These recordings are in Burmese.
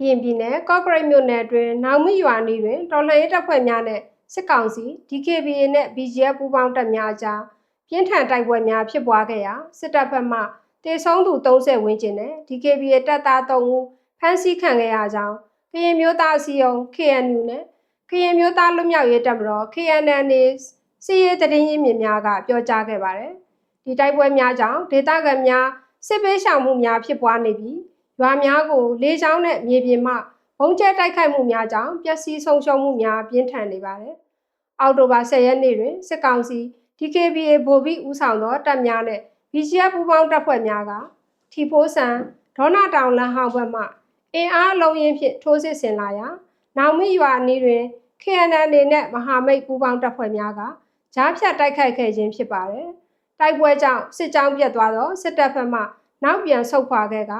ကရင်ပြည်နယ်ကော့ကရိတ်မြို့နယ်အတွင်းနောင်မီရွာနီတွင်တော်လှန်ရေးတပ်ဖွဲ့များနဲ့စစ်ကောင်စီ DKBA နဲ့ BGF ပူးပေါင်းတပ်များအကြားပြင်းထန်တိုက်ပွဲများဖြစ်ပွားခဲ့ရာစစ်တပ်ဘက်မှတေဆုံးသူ30ဝန်းကျင်နဲ့ DKBA တပ်သား3ဦးဖမ်းဆီးခံခဲ့ရကြောင်းကရင်မျိုးသားအစည်းအရုံး KNU နဲ့ကရင်မျိုးသားလွတ်မြောက်ရေးတပ်မတော် KNNA စီရေးတရင်ရင်းမြစ်များကပြောကြားခဲ့ပါတယ်။ဒီတိုက်ပွဲများကြောင့်ဒေသခံများစစ်ပေးရှောင်မှုများဖြစ်ပွားနေပြီး ရွာများကိုလေကြောင်းနဲ့မြေပြင်မှဘုံကျဲတိုက်ခိုက်မှုများကြောင့်ပျက်စီးဆုံးရှုံးမှုများပြင်းထန်နေပါတယ်။အောက်တိုဘာ10ရက်နေ့တွင်စစ်ကောင်စီ DKBA ဗိုလ်ပြီးဦးဆောင်သောတပ်များနဲ့ BGF ပူးပေါင်းတပ်ဖွဲ့များကထီဖိုးဆန်ဒေါနာတောင်လမ်းဟောင်းဘက်မှအင်အားအလုံးရင်းဖြင့်ထိုးစစ်ဆင်လာရာနောင်မီရွာအနီးတွင် KNN နဲ့မဟာမိတ်ပူးပေါင်းတပ်ဖွဲ့များကကြားဖြတ်တိုက်ခိုက်ခဲ့ခြင်းဖြစ်ပါတယ်။တိုက်ပွဲကြောင့်စစ်ကြောင်းပြတ်သွားသောစစ်တပ်ဘက်မှနောက်ပြန်ဆုတ်ခွာခဲ့က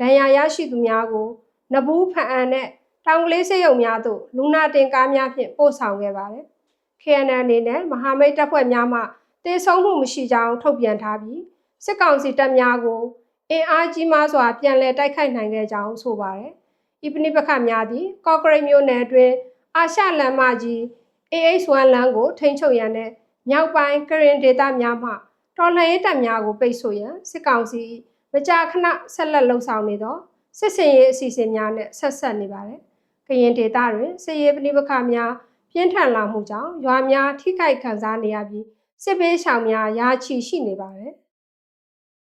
ဒဏ်ရာရရှိသူများကိုနဘူးဖန်အန်နဲ့တောင်ကလေးစေယုံများသို့လူနာတင်ကားများဖြင့်ပို့ဆောင်ခဲ့ပါတယ်။ KNN အနေနဲ့မဟာမိတ်တပ်ဖွဲ့များမှတေဆုံးမှုမရှိကြောင်းထုတ်ပြန်ထားပြီးစစ်ကောင်စီတပ်များကိုအင်အားကြီးမားစွာပြန်လည်တိုက်ခိုက်နိုင်ခဲ့ကြောင်းဆိုပါတယ်။ဤပဏိပခတ်များသည့်ကော့ကရိတ်မြို့နယ်အတွင်းအာရှလမ်းမကြီး AH1 လမ်းကိုထိန်းချုပ်ရန်နဲ့မြောက်ပိုင်းကရင်ဒေသများမှတော်လှန်ရေးတပ်များကိုပိတ်ဆို့ရန်စစ်ကောင်စီ မကြာခဏဆက်လက်လှုံ့ဆော်နေသောစစ်စင်ရေးအစီအစဉ်များနဲ့ဆက်ဆက်နေပါတယ်။ကရင်ဒေသတွင်စစ်ရေးပဏိပခများပြင်းထန်လာမှုကြောင့်ရွာများထိခိုက်ခံစားနေရပြီးစစ်ပေးရှောင်များရာချီရှိနေပါတယ်။